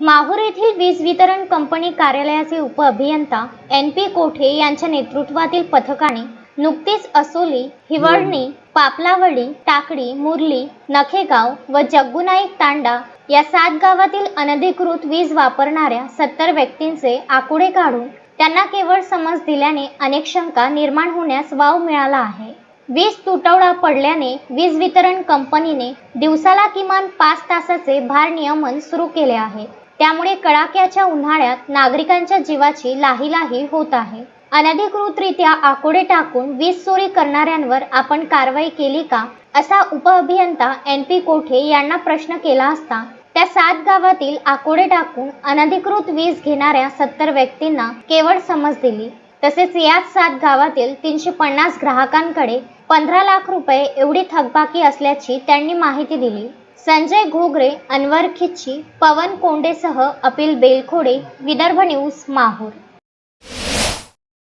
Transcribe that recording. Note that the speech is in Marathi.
माहूर येथील वीज वितरण कंपनी कार्यालयाचे उपअभियंता एन पी कोठे यांच्या नेतृत्वातील पथकाने नुकतीच असोली हिवळणी पापलावडी टाकडी मुरली नखेगाव व जग्गुनाईक तांडा या सात गावातील अनधिकृत वीज वापरणाऱ्या सत्तर व्यक्तींचे आकुडे काढून त्यांना केवळ समज दिल्याने अनेक शंका निर्माण होण्यास वाव मिळाला आहे. वीज तुटवडा पडल्याने वीज वितरण कंपनीने दिवसाला किमान पाच तासाचे भारनियमन सुरू केले आहे. त्यामुळे कडाक्याच्या उन्हाळ्यात नागरिकांच्या जीवाची लाहीलाही होत आहे. अनधिकृतरित्या आकोडे टाकून वीज चोरी करणाऱ्यांवर आपण कारवाई केली का? असा उपअभियंता एन पी कोठे यांना प्रश्न केला असता त्या सात गावातील आकोडे टाकून अनधिकृत वीज घेणाऱ्या सत्तर व्यक्तींना केवळ समज दिली. तसेच याच सात गावातील तीनशे पन्नास ग्राहकांकडे पंधरा लाख रुपये एवढी थकबाकी असल्याची त्यांनी माहिती दिली. संजय घोगरे अनवर खिच्ची पवन कोंडेसह अपिल बेलखोडे विदर्भ न्यूज माहूर.